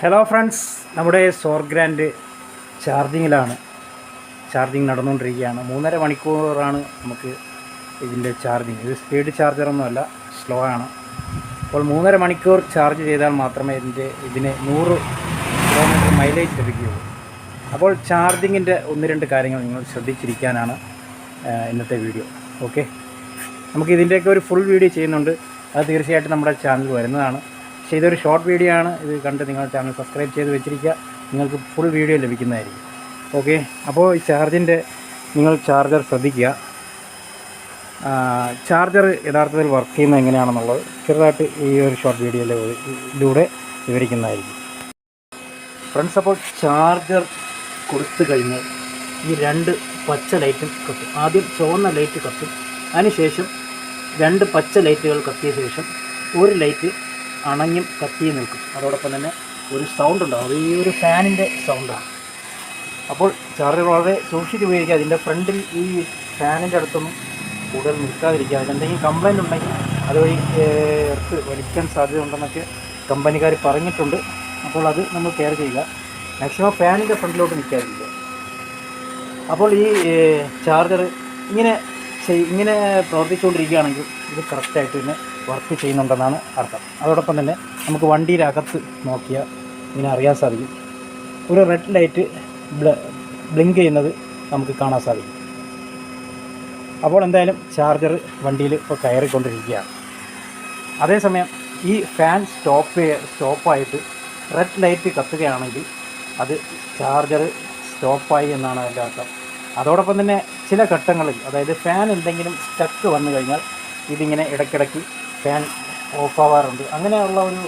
Hello friends നമ്മുടെ സോർ സോർഗ്രാൻഡ് ചാർജിങ്ങിലാണ് charging നടന്നുകൊണ്ടിരിക്കുകയാണ്. മൂന്നര മണിക്കൂറാണ് നമുക്ക് ഇതിന്റെ ചാർജിങ് ഇത് സ്പീഡ് ചാർജറൊന്നുമല്ല സ്ലോ ആണ്. അപ്പോൾ മൂന്നര മണിക്കൂർ ചാർജ് ചെയ്താൽ മാത്രമേ ഇതിന്റെ ഇതിന് നൂറ് കിലോമീറ്റർ മൈലേജ് ലഭിക്കുകയുള്ളൂ. അപ്പോൾ ചാർജിങ്ങിന്റെ ഒന്ന് രണ്ട് കാര്യങ്ങൾ നിങ്ങൾ ശ്രദ്ധിച്ചിരിക്കാനാണ് ഇന്നത്തെ വീഡിയോ ഓക്കെ നമുക്ക് ഇതിന്റെയൊക്കെ ഒരു ഫുൾ വീഡിയോ ചെയ്യുന്നുണ്ട്. അത് തീർച്ചയായിട്ടും നമ്മുടെ ചാനൽ വരുന്നതാണ്. ഇതൊരു ഷോർട്ട് വീഡിയോ ആണ്. ഇത് കണ്ട് നിങ്ങൾ ചാനൽ സബ്സ്ക്രൈബ് ചെയ്ത് വെച്ചിരിക്കുക. നിങ്ങൾക്ക് ഫുൾ വീഡിയോ ലഭിക്കുന്നതായിരിക്കും. ഓക്കെ അപ്പോൾ ഈ ചാർജിന്റെ നിങ്ങൾ ചാർജർ ശ്രദ്ധിക്കുക. ചാർജർ യഥാർത്ഥത്തിൽ വർക്ക് ചെയ്യുന്നത് എങ്ങനെയാണെന്നുള്ളത് ചെറുതായിട്ട് ഈ ഒരു ഷോർട്ട് വീഡിയോയിലൂടെ വിവരിക്കുന്നതായിരിക്കും. ഫ്രണ്ട്സ് അപ്പോൾ ചാർജർ കൊടുത്തു കഴിഞ്ഞാൽ ഈ രണ്ട് പച്ച ലൈറ്റും കത്തും. ആദ്യം ചുവന്ന ലൈറ്റ് കത്തും. അതിനുശേഷം രണ്ട് പച്ച ലൈറ്റുകൾ കത്തിയ ശേഷം ഒരു ലൈറ്റ് അണഞ്ഞും കത്തിയും നിൽക്കും. അതോടൊപ്പം തന്നെ ഒരു സൗണ്ട് ഉണ്ടാകും അത് ഈ ഒരു ഫാനിന്റെ സൗണ്ടാണ് അപ്പോൾ ചാർജർ വളരെ സൂക്ഷിച്ച് ഉപയോഗിക്കുക. അതിന്റെ ഫ്രണ്ടിൽ ഈ ഫാനിന്റെ അടുത്തൊന്നും കൂടുതൽ നിൽക്കാതിരിക്കുക. അതിനെന്തെങ്കിലും കംപ്ലൈന്റ് ഉണ്ടെങ്കിൽ അതുവഴി എർത്ത് വലിക്കാൻ സാധ്യത ഉണ്ടെന്നൊക്കെ കമ്പനിക്കാർ പറഞ്ഞിട്ടുണ്ട്. അപ്പോൾ അത് നമ്മൾ കെയർ ചെയ്യുക. മാക്സിമം ഫാനിന്റെ ഫ്രണ്ടിലോട്ട് നിൽക്കാതിരിക്കുക. അപ്പോൾ ഈ ചാർജർ ഇങ്ങനെ ഇങ്ങനെ പ്രവർത്തിച്ചുകൊണ്ടിരിക്കുകയാണെങ്കിൽ ഇത് കറക്റ്റായിട്ട് തന്നെ വർക്ക് ചെയ്യുന്നുണ്ടെന്നാണ് അർത്ഥം. അതോടൊപ്പം തന്നെ നമുക്ക് വണ്ടിയിലകത്ത് നോക്കിയാൽ ഇങ്ങനെ അറിയാൻ സാധിക്കും. ഒരു റെഡ് ലൈറ്റ് ബ്ലിങ്ക് ചെയ്യുന്നത് നമുക്ക് കാണാൻ സാധിക്കും. അപ്പോൾ എന്തായാലും ചാർജർ വണ്ടിയിൽ ഇപ്പോൾ കയറിക്കൊണ്ടിരിക്കുകയാണ്. അതേസമയം ഈ ഫാൻ സ്റ്റോപ്പ് സ്റ്റോപ്പായിട്ട് റെഡ് ലൈറ്റ് കത്തുകയാണെങ്കിൽ അത് ചാർജർ സ്റ്റോപ്പായി എന്നാണ് അതിന്റെ അർത്ഥം. അതോടൊപ്പം തന്നെ ചില ഘട്ടങ്ങളിൽ അതായത് ഫാൻ എന്തെങ്കിലും സ്റ്റക്ക് വന്നു കഴിഞ്ഞാൽ ഇതിങ്ങനെ ഇടയ്ക്കിടയ്ക്ക് ഫാൻ ഓഫാവാറുണ്ട് അങ്ങനെയുള്ള ഒരു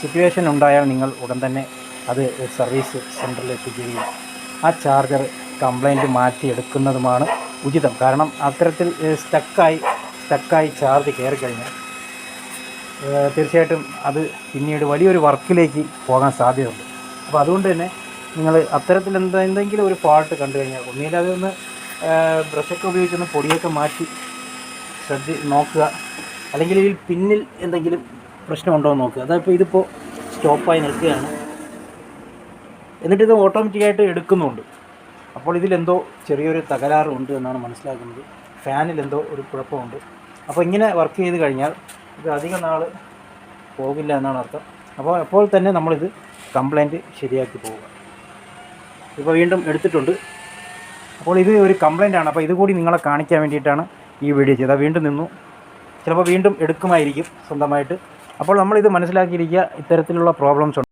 സിറ്റുവേഷൻ ഉണ്ടായാൽ നിങ്ങൾ ഉടൻ തന്നെ അത് സർവീസ് സെന്ററിൽ എത്തിക്കുകയും ആ ചാർജർ കംപ്ലൈന്റ് മാറ്റിയെടുക്കുന്നതുമാണ് ഉചിതം. കാരണം അത്തരത്തിൽ സ്റ്റക്കായി സ്റ്റക്കായി ചാർജ് കയറി കഴിഞ്ഞാൽ തീർച്ചയായിട്ടും അത് പിന്നീട് വലിയൊരു വർക്കിലേക്ക് പോകാൻ സാധ്യതയുണ്ട്. അപ്പോൾ അതുകൊണ്ട് തന്നെ നിങ്ങൾ അത്തരത്തിൽ എന്താ എന്തെങ്കിലും ഒരു ഫാൾട്ട് കണ്ടു കഴിഞ്ഞാൽ ഒന്നുകിൽ അതൊന്ന് ബ്രഷൊക്കെ ഉപയോഗിച്ചൊന്ന് പൊടിയൊക്കെ മാറ്റി ശ്രദ്ധി നോക്കുക. അല്ലെങ്കിൽ ഇതിൽ പിന്നിൽ എന്തെങ്കിലും പ്രശ്നമുണ്ടോ എന്ന് നോക്കുക. അതായത് ഇതിപ്പോൾ സ്റ്റോപ്പായി നിൽക്കുകയാണ്. എന്നിട്ട് ഇത് ഓട്ടോമാറ്റിക്കായിട്ട് എടുക്കുന്നുണ്ട്. അപ്പോൾ ഇതിലെന്തോ ചെറിയൊരു തകരാറുണ്ട് എന്നാണ് മനസ്സിലാക്കുന്നത്. ഫാനിൽ എന്തോ ഒരു കുഴപ്പമുണ്ട്. അപ്പോൾ ഇങ്ങനെ വർക്ക് ചെയ്ത് കഴിഞ്ഞാൽ ഇത് അധികം നാൾ പോകില്ല എന്നാണ് അർത്ഥം. അപ്പോൾ അപ്പോൾ തന്നെ നമ്മളിത് കംപ്ലൈന്റ് ശരിയാക്കി പോവുക. ഇപ്പോൾ വീണ്ടും എടുത്തിട്ടുണ്ട്. അപ്പോൾ ഇത് ഒരു കംപ്ലൈന്റ് ആണ്. അപ്പോൾ ഇതുകൂടി നിങ്ങളെ കാണിക്കാൻ വേണ്ടിയിട്ടാണ് ഈ വീഡിയോ ചെയ്തത്. വീണ്ടും നിന്നു. ചിലപ്പോൾ വീണ്ടും എടുക്കുമായിരിക്കും സ്വന്തമായിട്ട്. അപ്പോൾ നമ്മളിത് മനസ്സിലാക്കിയിരിക്കുക ഇത്തരത്തിലുള്ള പ്രോബ്ലംസ് ഉണ്ട്